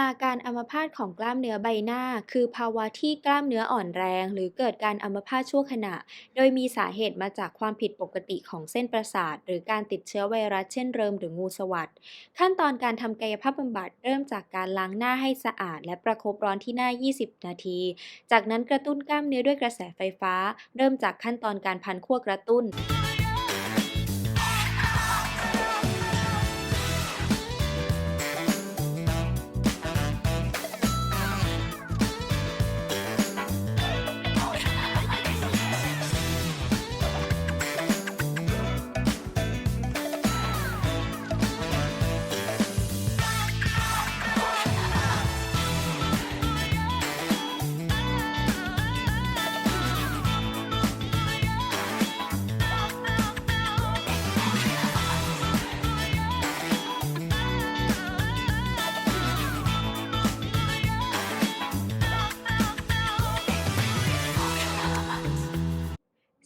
อาการอัมพาตของกล้ามเนื้อใบหน้า คือภาวะที่กล้ามเนื้ออ่อนแรง หรือเกิดการอัมพาตชั่วขณะ โดยมีสาเหตุมาจากความผิดปกติของเส้นประสาท หรือการติดเชื้อไวรัสเช่นเริมหรืองูสวัสดขั้นตอนการทำกายภาพบำบัดเริ่มจากการล้างหน้าให้สะอาด และประคบร้อนที่หน้า 20 นาที จากนั้นกระตุ้นกล้ามเนื้อด้วยกระแสไฟฟ้า เริ่มจากขั้นตอนการพันขั้วกระตุ้น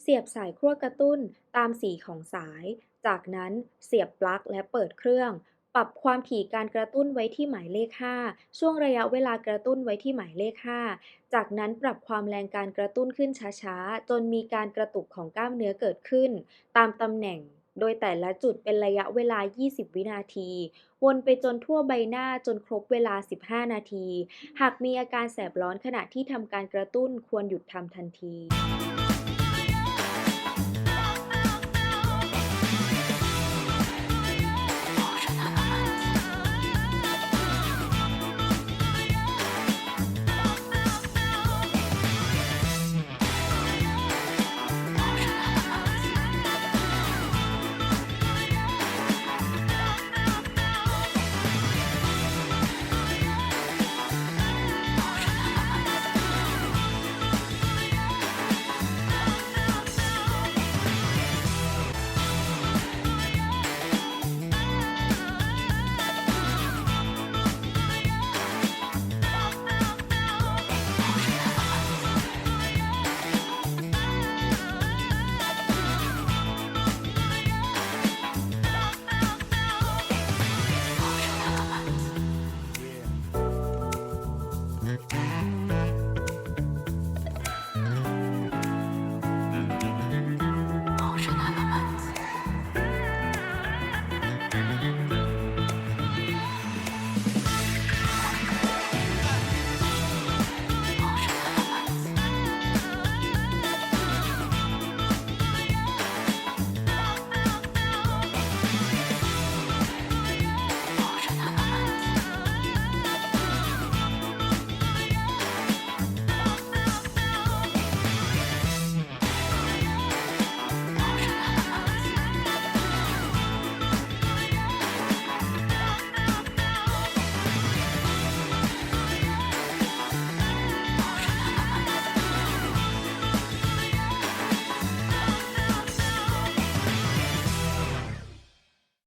เสียบสายขั้วกระตุ้นตามสีของสาย จากนั้นเสียบปลั๊กและเปิดเครื่อง ปรับความถี่การกระตุ้นไว้ที่หมายเลข 5 ช่วงระยะเวลากระตุ้นไว้ที่หมายเลข 5 จากนั้นปรับความแรงการกระตุ้นขึ้นช้าๆ จนมีการกระตุกของกล้ามเนื้อเกิดขึ้น ตามตำแหน่งโดยแต่ละจุดเป็นระยะเวลา 20 วินาที วนไปจนทั่วใบหน้าจนครบเวลา 15 นาที หากมีอาการแสบร้อนขณะที่ทำการกระตุ้นควรหยุดทำทันที